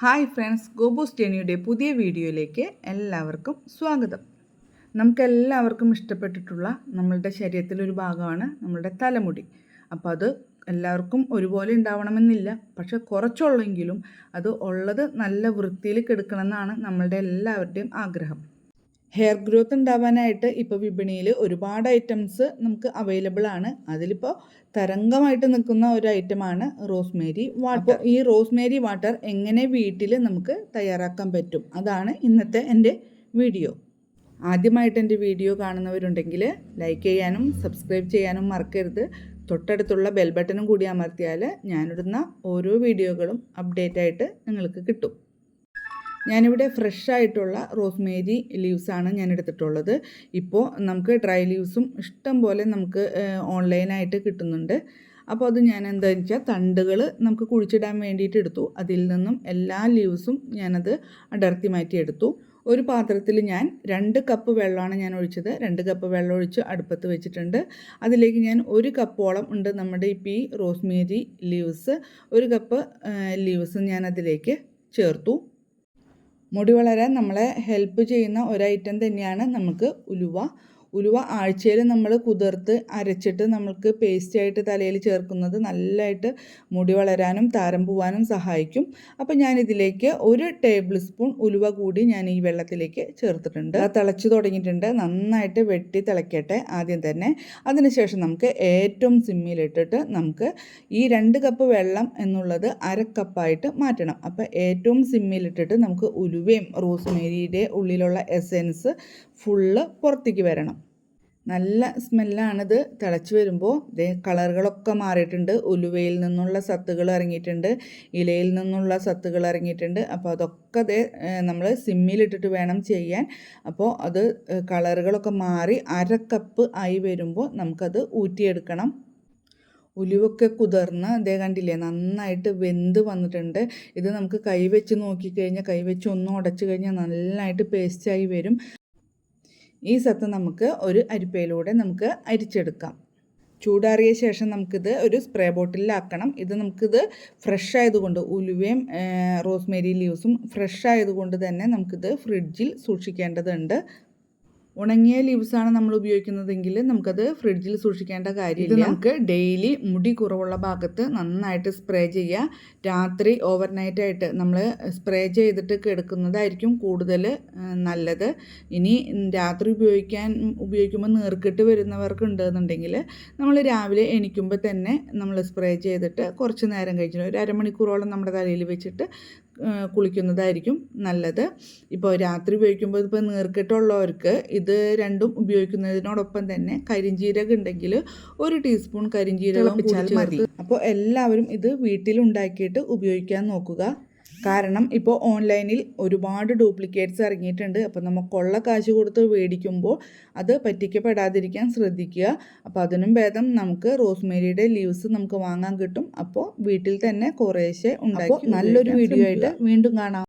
Hi friends ഗോബോസ് ടെനിയുടെ പുതിയ വീഡിയോയിലേക്ക് എല്ലാവർക്കും സ്വാഗതം. നമുക്കെല്ലാവർക്കും ഇഷ്ടപ്പെട്ടിട്ടുള്ള നമ്മളുടെ ശരീരത്തിലൊരു ഭാഗമാണ് നമ്മളുടെ തലമുടി. അപ്പോൾ അത് എല്ലാവർക്കും ഒരുപോലെ ഉണ്ടാവണമെന്നില്ല. പക്ഷെ കുറച്ചുള്ളെങ്കിലും അത് ഉള്ളത് നല്ല വൃത്തിയിൽ കെടുക്കണമെന്നാണ് നമ്മളുടെ എല്ലാവരുടെയും ആഗ്രഹം. ഹെയർ ഗ്രോത്ത് ഉണ്ടാവാനായിട്ട് ഇപ്പോൾ വിപണിയിൽ ഒരുപാട് ഐറ്റംസ് നമുക്ക് അവൈലബിൾ ആണ്. അതിലിപ്പോൾ തരംഗമായിട്ട് നിൽക്കുന്ന ഒരു ഐറ്റമാണ് റോസ്മേരി വാട്ടർ ഈ റോസ്മേരി വാട്ടർ എങ്ങനെ വീട്ടിൽ നമുക്ക് തയ്യാറാക്കാൻ പറ്റും? അതാണ് ഇന്നത്തെ എന്റെ വീഡിയോ ആദ്യമായിട്ട് എന്റെ വീഡിയോ കാണുന്നവരുണ്ടെങ്കിൽ ലൈക്ക് ചെയ്യാനും സബ്സ്ക്രൈബ് ചെയ്യാനും മറക്കരുത്. തൊട്ടടുത്തുള്ള ബെൽ ബട്ടണും കൂടി അമർത്തിയാൽ ഞാനിടുന്ന ഓരോ വീഡിയോകളും അപ്ഡേറ്റ് ആയിട്ട് നിങ്ങൾക്ക് കിട്ടും. ഞാനിവിടെ ഫ്രഷ് ആയിട്ടുള്ള റോസ്മേരി ലീവ്സാണ് ഞാൻ എടുത്തിട്ടുള്ളത് ഇപ്പോൾ നമുക്ക് ഡ്രൈ ലീവ്സും ഇഷ്ടം പോലെ നമുക്ക് ഓൺലൈനായിട്ട് കിട്ടുന്നുണ്ട്. അപ്പോൾ അത് ഞാൻ എന്താണെന്ന് വെച്ചാൽ തണ്ടുകൾ നമുക്ക് കുഴിച്ചിടാൻ വേണ്ടിയിട്ട് എടുത്തു. അതിൽ നിന്നും എല്ലാ ലീവ്സും ഞാനത് അടർത്തി മാറ്റി എടുത്തു. ഒരു പാത്രത്തിൽ ഞാൻ രണ്ട് കപ്പ് വെള്ളമാണ് ഞാൻ ഒഴിച്ചത്. രണ്ട് കപ്പ് വെള്ളം ഒഴിച്ച് അടുപ്പത്ത് വെച്ചിട്ടുണ്ട്. അതിലേക്ക് ഞാൻ ഒരു കപ്പോളം ഉണ്ട് നമ്മുടെ ഇപ്പം ഈ റോസ്മേരി ലീവ്സ്. ഒരു കപ്പ് ലീവ്സ് ഞാൻ അതിലേക്ക് ചേർത്തു. മുടി വളരാൻ നമ്മളെ ഹെൽപ്പ് ചെയ്യുന്ന ഒരു ഐറ്റം തന്നെയാണ് നമുക്ക് ഉലുവ. ഉലുവ ആഴ്ചയിൽ നമ്മൾ കുതിർത്ത് അരച്ചിട്ട് നമുക്ക് പേസ്റ്റായിട്ട് തലയിൽ ചേർക്കുന്നത് നല്ലതായിട്ട് മുടി വളരാനും താരം പോവാനും സഹായിക്കും. അപ്പോൾ ഞാനിതിലേക്ക് ഒരു ടേബിൾ സ്പൂൺ ഉലുവ കൂടി ഞാൻ ഈ വെള്ളത്തിലേക്ക് ചേർത്തിട്ടുണ്ട്. തിളച്ച് തുടങ്ങിയിട്ടുണ്ട്. നന്നായിട്ട് വെട്ടി തിളയ്ക്കട്ടെ ആദ്യം തന്നെ. അതിനുശേഷം നമുക്ക് ഏറ്റവും സിമ്മിലിട്ടിട്ട് നമുക്ക് ഈ രണ്ട് കപ്പ് വെള്ളം എന്നുള്ളത് അര കപ്പായിട്ട് മാറ്റണം. അപ്പോൾ ഏറ്റവും സിമ്മിലിട്ടിട്ട് നമുക്ക് ഉലുവയും റോസ്മേരിയുടെ ഉള്ളിലുള്ള എസെൻസ് ഫുള്ള് പുറത്തേക്ക് വരണം. നല്ല സ്മെല്ലാണിത്. തിളച്ച് വരുമ്പോൾ ഇതേ കളറുകളൊക്കെ മാറിയിട്ടുണ്ട്. ഉലുവയിൽ നിന്നുള്ള സത്തുകൾ ഇറങ്ങിയിട്ടുണ്ട്. ഇലയിൽ നിന്നുള്ള സത്തുകൾ ഇറങ്ങിയിട്ടുണ്ട്. അപ്പോൾ അതൊക്കെ അതേ നമ്മൾ സിമ്മിലിട്ടിട്ട് വേണം ചെയ്യാൻ. അപ്പോൾ അത് കളറുകളൊക്കെ മാറി അര കപ്പ് ആയി വരുമ്പോൾ നമുക്കത് ഊറ്റിയെടുക്കണം. ഉലുവൊക്കെ കുതിർന്ന് അതേ കണ്ടില്ലേ നന്നായിട്ട് വെന്ത് വന്നിട്ടുണ്ട്. ഇത് നമുക്ക് കൈവെച്ച് നോക്കിക്കഴിഞ്ഞാൽ കൈവച്ച് ഒന്നും ഉടച്ചു കഴിഞ്ഞാൽ നന്നായിട്ട് പേസ്റ്റായി വരും. ഈ സത്ത് നമുക്ക് ഒരു അരിപ്പയിലൂടെ നമുക്ക് അരിച്ചെടുക്കാം. ചൂടാറിയ ശേഷം നമുക്കിത് ഒരു സ്പ്രേ ബോട്ടിലാക്കണം ഇത് നമുക്കിത് ഫ്രഷ് ആയതുകൊണ്ട് ഉലുവയും റോസ്മേരി ലീവ്സും ഫ്രഷ് ആയതുകൊണ്ട് തന്നെ നമുക്കിത് ഫ്രിഡ്ജിൽ സൂക്ഷിക്കേണ്ടതുണ്ട്. ഉണങ്ങിയ ലീവ്സാണ് നമ്മൾ ഉപയോഗിക്കുന്നതെങ്കിൽ നമുക്കത് ഫ്രിഡ്ജിൽ സൂക്ഷിക്കേണ്ട കാര്യമില്ല. നമുക്ക് ഡെയിലി മുടി കുറവുള്ള ഭാഗത്ത് നന്നായിട്ട് സ്പ്രേ ചെയ്യുക രാത്രി ഓവർനൈറ്റ് ആയിട്ട് നമ്മൾ സ്പ്രേ ചെയ്തിട്ട് കിടക്കുന്നതായിരിക്കും കൂടുതൽ നല്ലത്. ഇനി രാത്രി ഉപയോഗിക്കാൻ ഉപയോഗിക്കുമ്പോൾ നേർക്കിട്ട് വരുന്നവർക്ക് ഉണ്ടെന്നുണ്ടെങ്കിൽ നമ്മൾ രാവിലെ എണീക്കുമ്പോൾ തന്നെ നമ്മൾ സ്പ്രേ ചെയ്തിട്ട് കുറച്ച് നേരം കഴിച്ചിട്ട് ഒരു അരമണിക്കൂറോളം നമ്മുടെ തലയിൽ വെച്ചിട്ട് കുളിക്കുന്നതായിരിക്കും നല്ലത്. ഇപ്പോൾ രാത്രി ഉപയോഗിക്കുമ്പോൾ ഇപ്പോൾ നീർക്കെട്ടുള്ളവർക്ക് ഇത് രണ്ടും ഉപയോഗിക്കുന്നതിനോടൊപ്പം തന്നെ കരിഞ്ചീരക ഉണ്ടെങ്കിൽ ഒരു ടീസ്പൂൺ കരിഞ്ചീരകം മതി. അപ്പോൾ എല്ലാവരും ഇത് വീട്ടിലുണ്ടാക്കിയിട്ട് ഉപയോഗിക്കാൻ നോക്കുക. കാരണം ഇപ്പോൾ ഓൺലൈനിൽ ഒരുപാട് ഡ്യൂപ്ലിക്കേറ്റ്സ് ഇറങ്ങിയിട്ടുണ്ട്. അപ്പോൾ നമുക്കുള്ള കാശ് കൊടുത്ത് മേടിക്കുമ്പോൾ അത് പറ്റിക്കപ്പെടാതിരിക്കാൻ ശ്രദ്ധിക്കുക. അപ്പോൾ അതിനും ഭേദം നമുക്ക് റോസ്മേരിയുടെ ലീവ്സ് നമുക്ക് വാങ്ങാൻ കിട്ടും. അപ്പോൾ വീട്ടിൽ തന്നെ കുറേശ്ശെ ഉണ്ടാക്കി നല്ലൊരു വീഡിയോ ആയിട്ട് വീണ്ടും കാണാം.